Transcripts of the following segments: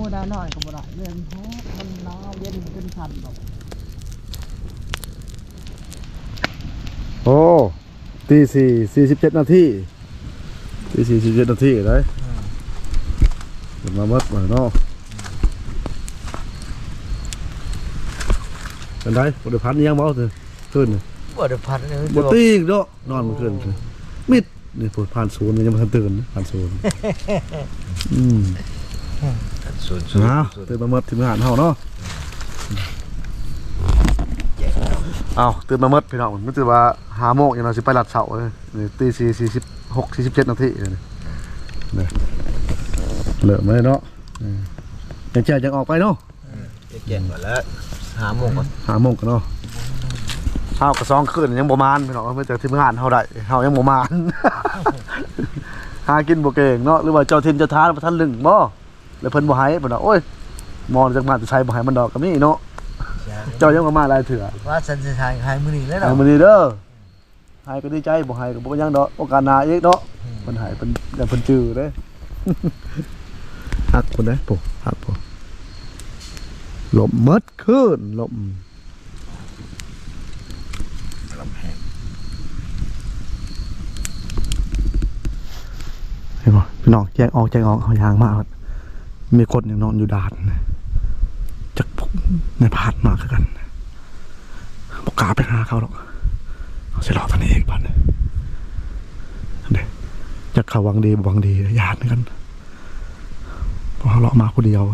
อ้ได้น้อยก็บ่ได้เรื่องเพราะมันหนาวเย็นจนสั่นดอกโอ้ตีสี่สี่สิบเจ็ดนาทีตีสี่สิบเจ็ดนาทีเลยเดี๋ยวมาเมื่อไหร่เนาะเป็นไรบริพันธ์ยังบ่เถอะขึ้นน่ะบ่ได้พันเลยบ่ตีอีกเนาะนอนเมื่อคืนเลยมิดนี่ปวดผ่านศูนย์ยังไม่ทันตื่นผ่านศูนย์อืม ศูนย์นะตื่นมาเมื่อทีมงานเฮาเนาะเอาตื่นมาเมื่อพี่น้องมันตื่นว่าหาโมงอย่างเราสิไปลัดเสาเลยนี่ตีสี่สี่สิบหกสี่สิบเจ็ดนาทีเลยนี่นี่เหลือมาเลยเนาะอืมยังแจ้ยังออกไปเนาะเจ็ดหมดแล้วหาโมงก่อนหาโมงกันเนาะเฮากระซองขึ้นยังบ่มานพี่น้องเมื่อจากทีมงานเฮาได้เฮายังบ่มานหากินบ่เก่งเนาะหรือว่าเจ้าทินเจ้าทานบ่ทันลึงบ่ แล้วเพิ่นบ่ให้เพิ่นว่าโอ้ยมอนจักมาจะใช้บ่ให้มันดอกก็มีเนาะเจ้ายังบ่มาหลายเถื่อว่าสันจะทายใครมื้อนี้แล้วเอาเนาะมื้อนี้เด้อให้ก็ดีใจบ่ให้ก็บ่ยังดอกโอกาสหน้าอีกเนาะเพิ่นให้เพิ่นอย่าเพิ่นจื้อเด้ฮักเพิ่นเด้ปุ๊ฮักปุ๊ลมหมดขึ้นลมลำแห้งเห็นบ่พี่น้องแจกออกแจกออกเอายางมาครับ มีคนยังนอนอยู่ด่านจักผมในพาดมาคือกันบ่กล้าไปหาเขาหรอกเขาสิรอตอนนี้เองบัดนี้เด้จักเขาวังดีวังดีญาติกันเพราะเขาเลาะมาคนเดียว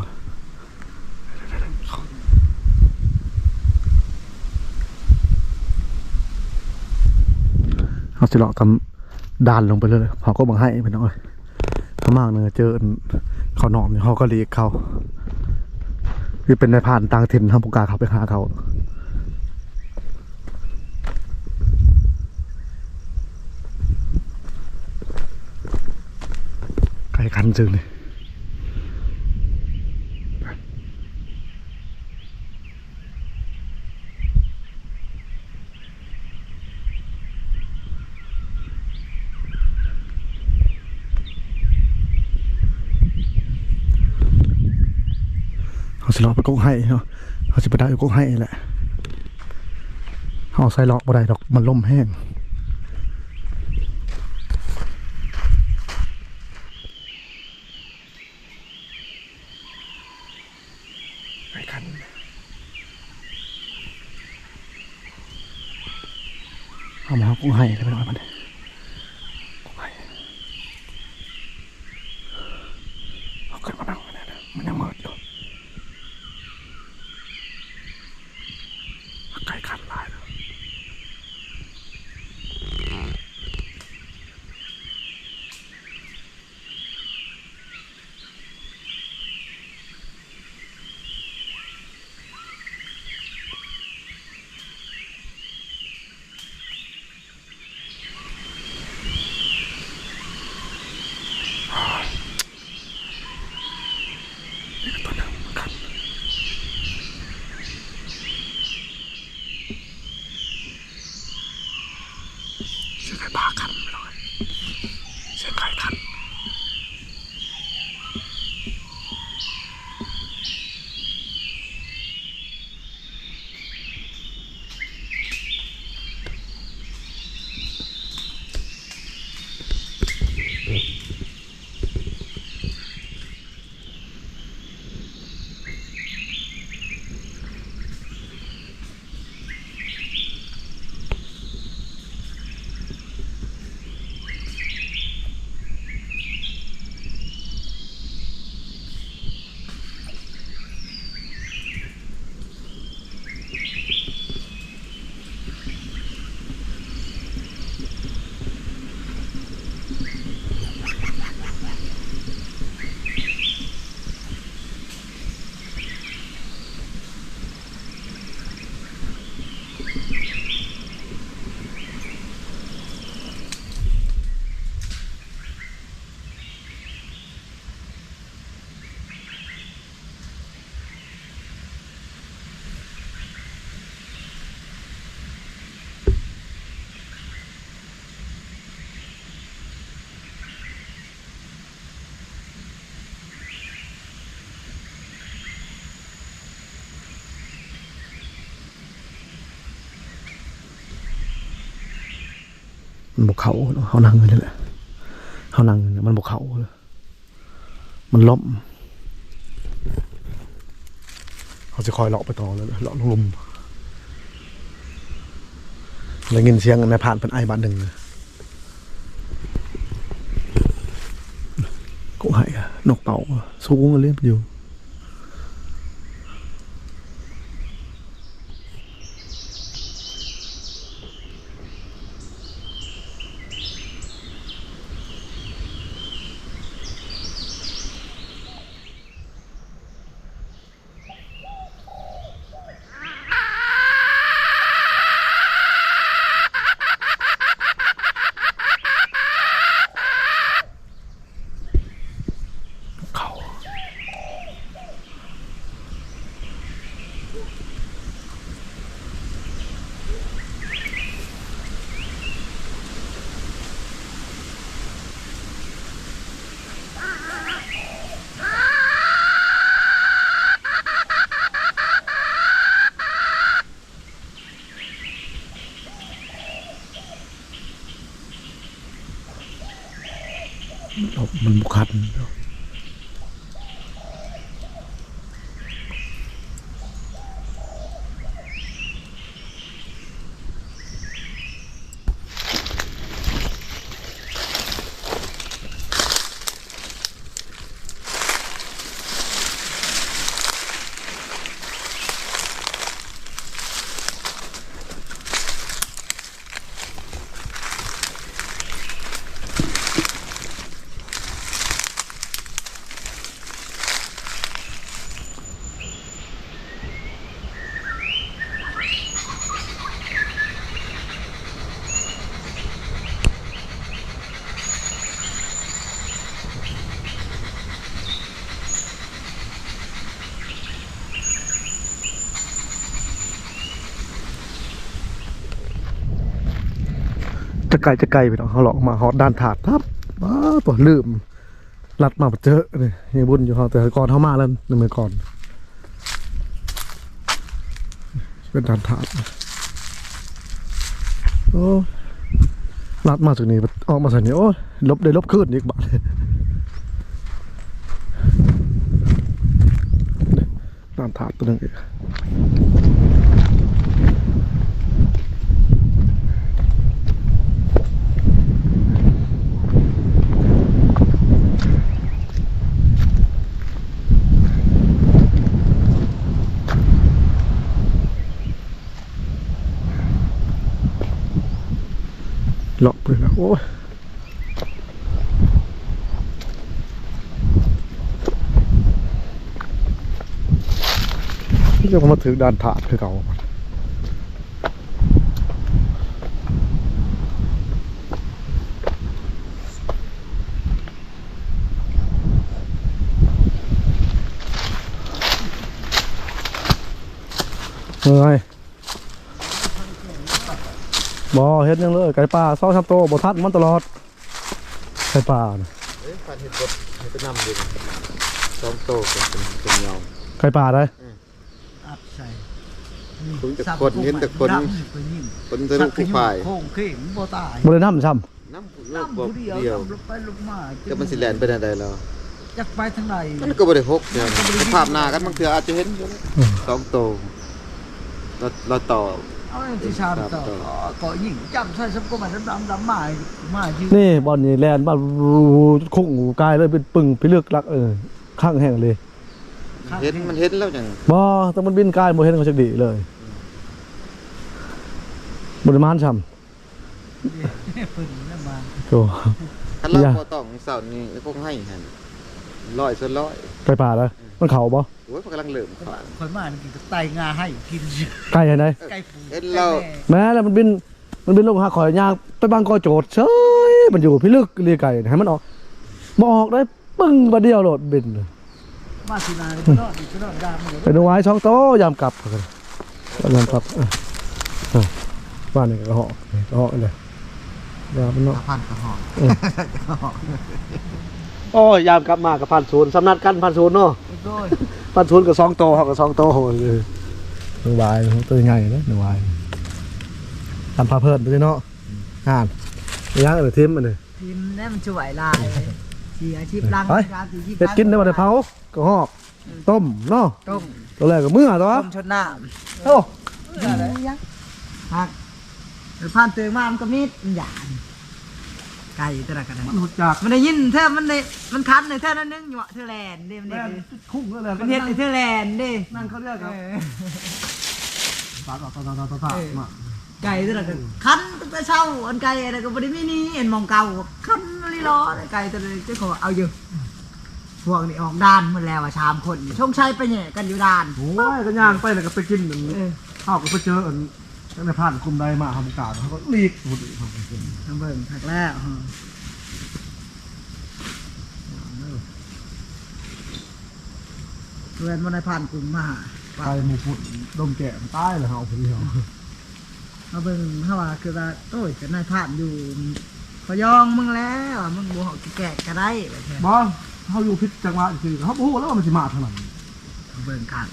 เขาสิเลาะทำด่านลงไปเลยเขาก็บังให้พี่น้องเอ้ย เขามากเนื้อเจอเขาหนอมเนี่ยเขาก็เรียกเขาคือเป็นในผ่านต่างถิ่นทำปุกาเขาไปหาเขาใครคันจึงเลยเขาสิเลาะไปกง ให้เนาะเขาสิไปได้กงให้แหละเขาใส่เลาะบ่ได้ดอกมันล่มแห้งใครคันเอามาเอากงให้เลยไปหน่อยมัน มันบกเขาเนาเขานั่งอยู่นี่แหละเขานั่งเนี่ยมันบกเขามันล้มเขาจะคอยเลาะไปต่อเลยเลาะลงลุมแล้วยินเสียงในผ่านเป็นไอ้บ้านหนึ่งกุ้งไห่อะนกเต่าสูงเรียอยู่ มันบุคัด จะไกลจะไกลไปเนาะเขาหลอกมาฮอดด้านถาดทับว้าตัวลืมลัดมาเจอเลยยังบุญอยู่เขาแต่ก่อนเขามาแล้วหนึ่งมือก่อน เป็นด้านถาดโอ้ลัดมาจากนี้ออกมาจากนี้โอ้ลบได้ลบขึ้นอีกบาทด้านถาดตัวนึงอีก เลาะไปแล้ว โอ้ยนี่จะมาถึงด่านถาดคือเก่าเมื่อย บ่เฮ็ดหยังเลย ไก่ป่าซอชับโตบ่ทัดมันตลอด ไก่ป่าน่ะเอ้ยฟันเห็ดบดเห็ดน้ำดินสองโตกับเป็นเป็นเงาไก่ป่าได้อัดใส่คุยแต่คนเห็นแต่คนดำไปยิ่งคนทะลุผู้ฝ่ายโค้งเข่งบ่ตายบ่ได้นำซ้น้ำลูกดำบอกผู้เดียวเดียวดำลงไปลงมาก็มันสิแลนไปได้แล้วจักไปทางไหนมันก็บ่ได้หกเนี่ยสภาพหน้ากันบางเทื่ออาจจะเห็นอยู่นะสองโตเราเราต่อ เอาที่ชามต่อก็ยิ่งจำใส่สมก็มันดำดำมามายืนำนี่บอลนี่แลนบ้านคุ้งกายเลยเป็นปึ่งไปเลือกลักเออข้างแห้งเลยเห็นมันเห็นแล้วจังบ่แต่มันบินกายบ่เห็นเขาจักดีเลยบ่ได้มานซ้พึ่งนั่นมาำโธ่คันเราอย่าบ่ต้องเสาร์นี้คงให้หั่นร้อยส่วนร้อยไก่ป่าแล้ว มันเขาบ่โอ้ยมันกำลังเริ่มขาคนมากินก็ไตงาให้กินไก่ไหนไก่ฟูเห็นเราแม้แล้วมันบินมันบินลงหาข่อยย่างไปบางกอโจดเฉยมันอยู่พิลึกเรียไก่ให้มันออกบ่ออกได้ปึ้งบ่เดียวโลดบินมาสินาก็นอนก็นอนดามมันเป็นเอาไว้ช่องโตยามกลับกันยามกลับเออเออบ้านนี่ก็เหาะก็เหาะเลยยามมันเนาะพันกระหอบ โอ้ยยามกลับมากับพันศูนย์สำนักกันพันศูนย์เนาะโดยพันศูนย์กับสองโตเขากับสองโตเลยหนึ่งวายตัวใหญ่นะหนึ่งวายทำพาเพิ่นไปเลยเนาะงานย่างเออทิมอันนี้ทีมนี่มันช่วยลายสีอาชีพลังไปการสีชีพเฮ็ดกินได้บ่ได้เผาก็หอกต้มเนาะต้มตัวแรกก็มื้อตัวต้มชดน้ำโอ้อะไรยังหักเดี๋ยวผ่านเตือนมามันก็มีดมันหยาด ไก่ตัวละกันมันหุดจากมันได้ยินเธอมันได้มันคันในเธอนั้นนึงอยู่อะเธอแลนด์เด้มันแม่ได้นคุ้งแล้วแหละมันเฮ็ดในเธอแลนด์เด้นั่งเขาเรียกครับเออปากออกตาตาตาตาตามาไก่ตัวละกันคันตั้งแต่เช้าอันไก่อะไรก็บ่ได้มีนี่เห็นมองเก่าคันลีล้อไก่ตัวนี้เจ้าของเอาอยู่พวกนี้ออกด้านหมดแล้วอะชามคนนี่ชงชัยไปแหน่กันอยู่ด้านโอ้ยก็ย่างไปแล้วก็ไปกินอันเออข้าวก็ไปเจออัน ในผ่านกลุ่มใดมาทำการเขาก็ลีกหุดครับน้ำเบิ่งถักแล้วฮะเพื่อนมันได้ผ่านกลุ่มมาไปหมูพุดดมแก่ตายเลยเฮาคนเดียวมาเบิ่งถ้าว่าคือว่าโอ้ยก็นายผ่านอยู่พยองมึงแล้วมึงบ่หอกแก่ก็ได้แบบนี้บอเขาอยู่พิษจังหวะคือเขาพูดแล้วมันสิมาเท่านั้นมเบิ่งกัน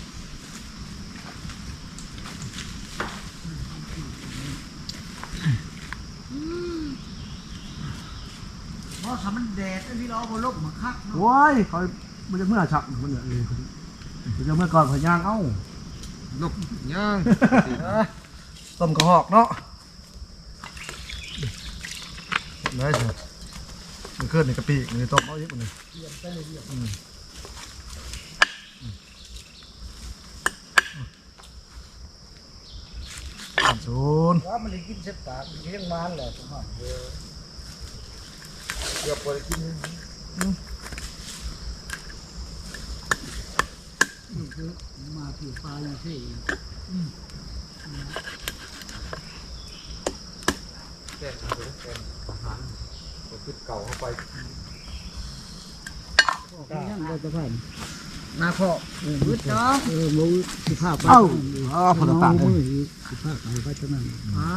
เพราะถ้ามันแดดไอ้พี่ล้อบ่ลบมาคักเนาะโอ้ยเขามันจะเมื่อฉับมันเนี่ยเออมันจะเมื่อก่อนพยางเอ้าลบย่างต้มกระหอกเนาะได้สิมันขึ้นในกะปิมันต้มเอาเยอะกว่านี้อืมสามศูนย์ว่ามันได้กินเสร็จปากมันก็ยังมานแหละผมว่า เกือบบ่ได้กินนี่คือมาผิวปลาอยู่ที่แซ่บเลยแซ่อาหารบ่คือเก่าเข้าไปยังก็จะผ่านมาพอมืดเนาะเออรู้สิภาพเอ้าอ๋อพอต่างเลยสิภาพไปไว้เท่านั้นอ๋อ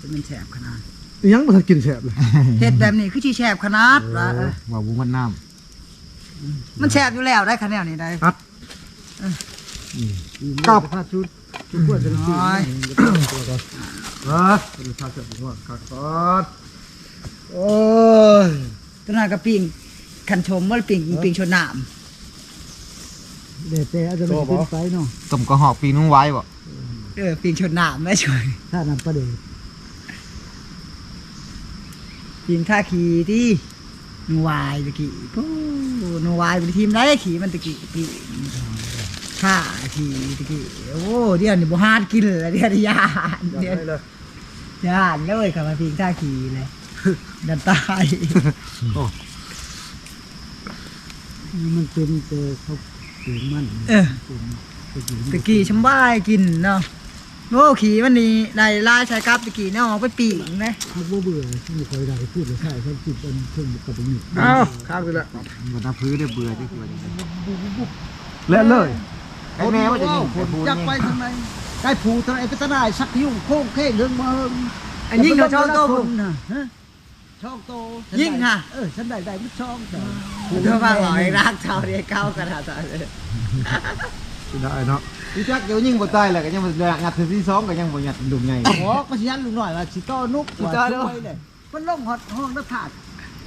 จะเป็นแฉบขนาด ยังมันกินแสบเลยเฮ็ดแบบนี้คือที่แฉบขนาดว่าเออว่าบุ้งมันน้มันแฉบอยู่แล้วได้คะแนนนี้ได้ครับกับภาพชุดชุดพวดจะน้อยเออเป็นชาเสร็จก่อนกัดก่อนโอ้ยตัวนั้นก็ปิ่งคันชมว่าปิ่งปิ่งชนน้เด็ดแต่อาจจะไม่ขึ้นไปเนาะำต้มกระหอกปีนุ่งไว้บ่ำเออปิ่งชนน้ำไม่ช่วยถ้านำประเด็น ปิ่งท่าขี่ที่นูวายตะกี้ปู้นูวายเป็นทีมได้ขี่มันตะกี้ปีท่าขี่ตะกี้โอ้เดี๋ยวนี่บ่ฮาดกินเลยเดี๋ยวนี่ยานอยากเดี๋ยวได้เลยยานเลยกลับมาปิ่งท่าขี่เลยดันตายมันเป็นแต่เขาเสียงมันเออตะกี้ชำบ้ายกินเนาะ โง่ขี่มันนี่ได้ลายใช้กับตะกี้เนาะเอาไปปีกนะเขาบ่เบื่อไม่เคยได้พูดเลยใช่เขาจิตเป็นเครื่องกับเป็นหนึ่งเอ้าข้างไปแล้วมันน้ำพื้นได้เบื่อที่คือว่าจังได๋และเลยไอ้แม่ว่าจะยิงคนแต่ผู้จับไปทำไมได้ผูทำไมไปตะได้สักยุ่งโค้งเค้งเรื่องมาอันยิ่งเราช่องโตผมนะฮะช่องโตยิ่งค่ะเออฉันได้ได้ไม่ช่องแต่เธอมาหอยรักชาวเรียเก้ากระดาษเลยได้เนาะ พี่จักเดี๋ยวยิงบ่ตายแล้วก็ยังบ่งัดถึงที่สองก็ยังบ่งัดดุมใหญ่ขอก็สิยันลุงหน่อยว่าสิต้อนุกว่าช่วยเลยมันลงหอดห้องนักผาด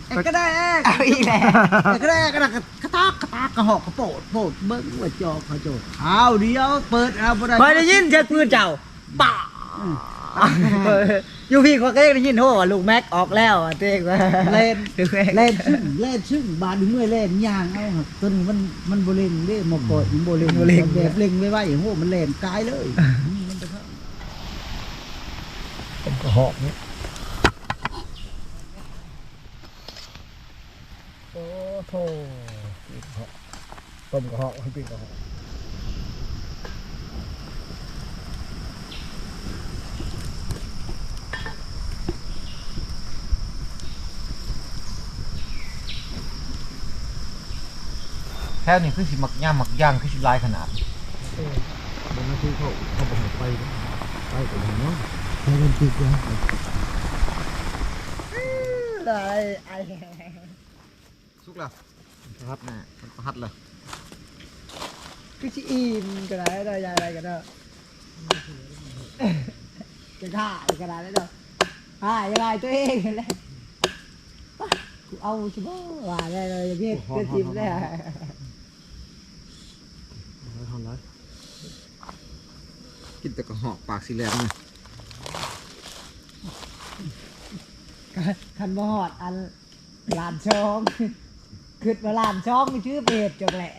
ไอ้ก็ได้เอ้เอาอีกแล้วไอ้ก็ได้ก็ได้กระตากกระตากกระหอกกระโปดโปดเบิ้งว่าจอเขาโจอ้าวเดี๋ยวเปิดเอาบ่ได้คอยได้ยินเจ็ดมือเจ้าป่าอยู่พี่เขาก็ได้ยินโหว่าลูกแม็กออกแล้วอะเต้ว่าเล่นลูกแม็กเล่นซึ่งเล่นซึ่งบาดเมื่อยเล่นย่างเอาครับตัวนี้มันมันโบเล่งเด้มาปล่อยมันโบเล่งแบบเล่งไว้ไว้อย่างโหมันเล่นกายเลยมันจะเข้าต้มกระหอกนี่โอ้โถปีกกระหอกต้มกระหอกให้ปีกกระหอก แค่นี้คือสิมักย่างมักย่างคือสิหลายขนาดมันนั่นคือเขาเขาบอกให้ไปไปกับมันเนาะใช้เป็นปีกนะได้ไอ้สุกแล้วครับน่ะมันประหัดแล้วคือชิอินก็ได้ได้ยายอะไรก็ได้จะฆ่าก็ได้แล้วเนาะอ่ายังไงตัวเองเลยกูเอาใช่บ่ว่าได้เลยเฮ็ดก็จิ้มได้ทำไร กินแต่กระหอกปากสีแหลมเลยคันบ่ฮอดอันลานช่องคิดว่าลานช่องมีชื่อเพจจังแหละ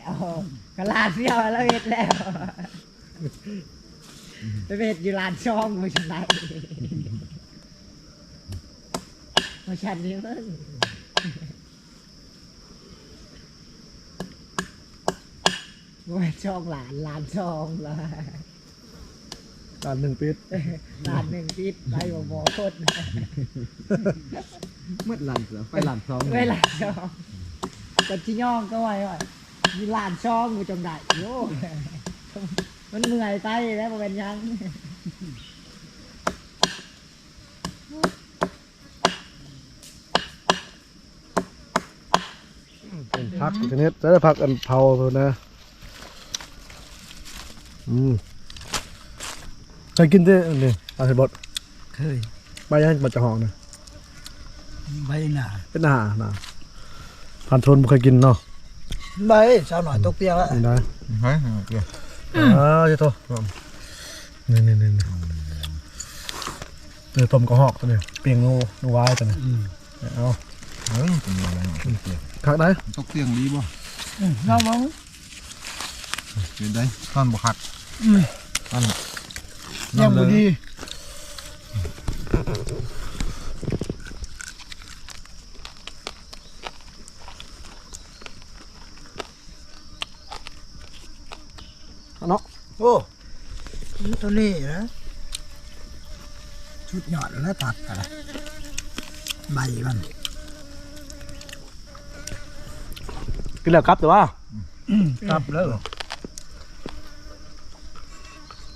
ก็ลานเดียวแล้วเฮ็ดแล้วไปเพจอยู่ลานช่องบ่ชันไดบ่ชันนี่เพิ่นบ่แม่ช่องหลานลานช่องล่ะ ตานหนึ่งปิดลานหนึ่งติดไปบ่บ่คนมืดหลันเสือไฟหลันซองเวลาช่องก็ชิย่องก็ไว้ว่ามีลานช่องกูจังได้โยมันเหนื่อยไปแล้วบ่เป็นหยังพักชนิดจะได้พักอันเผาเพิ่นนะ อืม เคยกินได้อันนี้ปลาเห็ดบดเคยใบยังมันจะหองนะใบหน้าเป็นอาหารนะพันทนบ่เคยกินเนาะใบสาวหน่อยตกเปียกแล้วนี่ได้เฮ้ยเกี่ยวอ่าเจ้าโตนี่นี่นี่นี่เออต้มกระหอกตัวนี้เปียงนูนูวายตัวนี้เอาเฮ้ยเป็นอะไรเนาะเกี่ยวคักได้ตกเตียงดีบ่น้องมองเห็นได้ท่อนบ่คักท่อน ยังบ่ดีเอาเนาะโอ้ตัวนี้นะชุดยอดแล้วตัดอะไรใบมันกินแล้วครับแต่ว่า กลับแล้ว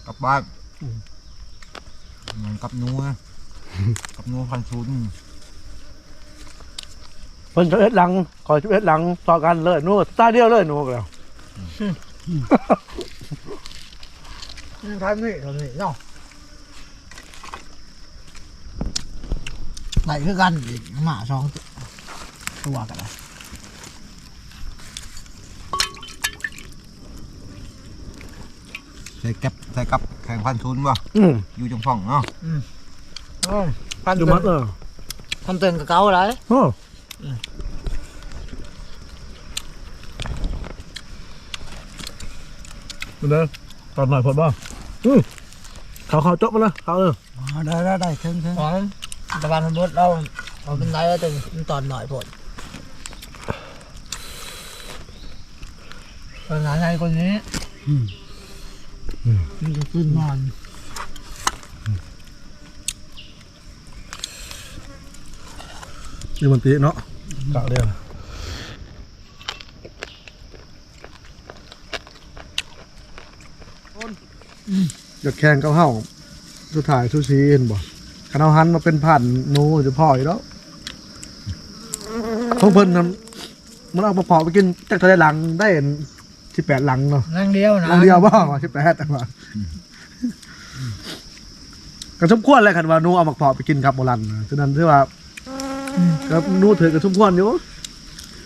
กลับบ้านมัน กับนัวกับนัวพันชุนเพิ่นจะเอ็ดหลังคอยจะเอ็ดหลังต่อกันเลยนู่นตาเดียวเลยนู่นก็แล้วทำนี่ทำนี่เนาะไหนคือกันอีกหมาสองตัวกันเลย ใส่กับใส่กับแข่งพันชุนบ่อืมอยู่จังฟ่องเนาะพันอยู่เตืมัอดนเออพันเตือนกับเก่าอะไรโอ้ดูเด้อตอนหน่อยพอดบ่อืมเขาเขาจบมาแล้วเขาเออได้ได้ได้เชิงเชิงอ๋อตะวันมันบดเราเอาเป็นไรแล้วแต่มันตอนหน่อยผลปัญหาใหญ่กว่านี้มั นจะขึ้นนอนนี่มันตีเนาะกะเดียวอยากแข่งกับเฮาสุดท้ายซูซีเห็นบ่คันเอาหันมาเป็นผ่านนูจะพ่ออยู่แล้วของเพิ่นนั้นมันเอามาเพาไปกินจักท่าได้หลังได้ สิบแปดหลังเนาะนั่งเดียวนะหลังเดียวบ่ว่าสิบแปดแต่ว่าก็สมควรเลยคันว่าหนูเอามาเพาะไปกินครับโบราณนะฉะนั้นถือว่าก็หนูถือก็สมควรอยู่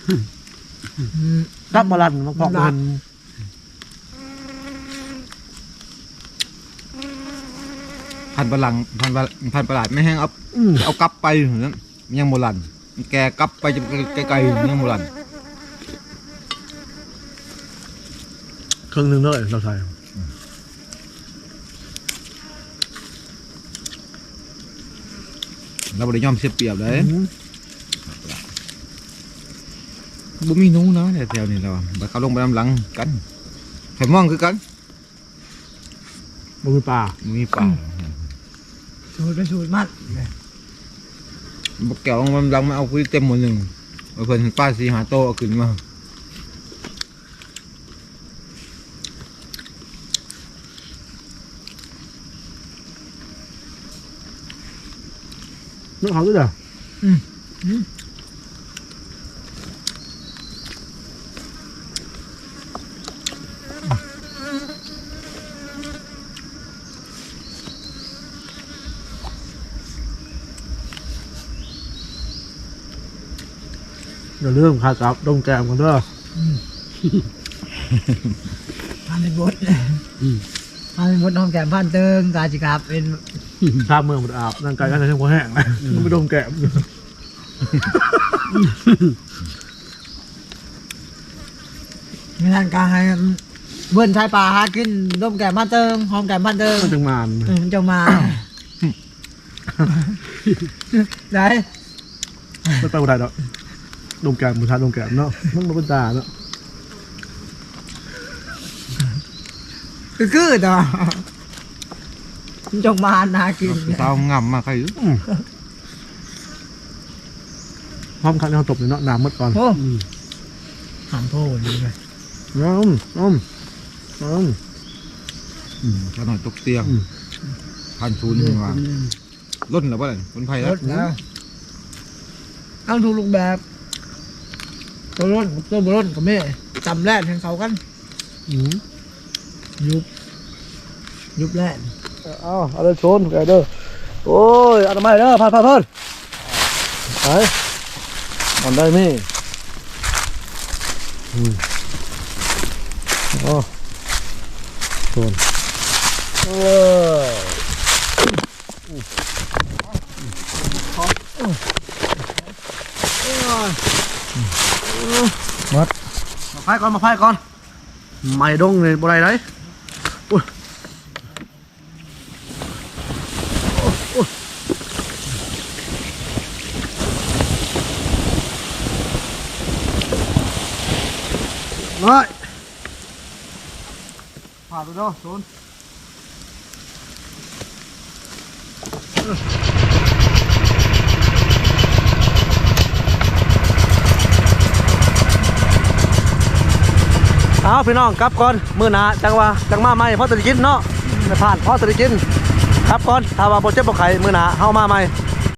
อืมครับโบราณมาเพาะเพิ่นพันประหลังพันประพันประหลาดไม่แห้งเอาอืมเอากลับไปเหมือนยังโบราณแกกลับไปจะไกลๆยังโบรา ครึ่งหนึงเลยเราใส่เราบ่ได้ยอมเสียเปรียบเลยบ่มีหนูนะแถวๆนี้เราบัดเขาลงไปน้ำหลังกันไข่ม่วงคือกันบ่มีปลาบ่มีป่าสูตรเป็นสูตรมัดบักแก้วลงไปน้ำหลังมาเอาคุยเต็มหมดหนึ่งเอาเพิ่นป้าสีหาโตเอาขึ้นมา nước hậu nữa rồi อย่าลืมคากับดงแกมกันเด้อพันเป็นบดพัน เป็นบดน้องแก้มพันเติงกาจิกาเป็นข้ามเมืองมันอาบร่างกายก็จะเช่นหัวแห้งนะมันไปดงแกมงานการให้เบิ้นชายป่าหากินร่มแก้มพันเติงหอมแก้มพันเติงมันจังมานเออจะมาไหนไม่ไปบ่ได้ดอกดงแกมบุชาดงแกมเนาะมันมาเป็นตาเนาะ คือคือต่อจงมาหากินเตางำมาใครอยู่พร้อมคันเอาตบเลยเนาะน้ำมดก่อนโอ้หามโพนี่เลยน้ำน้ำน้อืมขนาดตกเตียงอืมพันชูนนี่ว่าล้นแล้วป่ะเนี่ยคนไผ่รแล้วถแล้วต้องถูกลูกแบบตัวรถกับตัวบรถกับแม่จำแรกแทงเขากันำอืมยุบ ยุบแรกเอาเอาเลยชนแกเด้อโอ้ยเอันไมเด้อพันพันพันไปอันได้ไหมอืมโอ้ชนโอ้ยมาไฟก่อนมาไฟก่อนไม่ดงเลยบ่ได้เลย อุ้ย Rồi. Phạt rồi đâu, xuống. Áo พี่น้องกลับก่อนมือหนาจังว่าจังมาใหม่เพราะตะกินเนาะผ่านเพราะตะกินกลับก่อนถ้าว่าบ่เจ็บบ่ไข้มือหนาเฮามาใหม่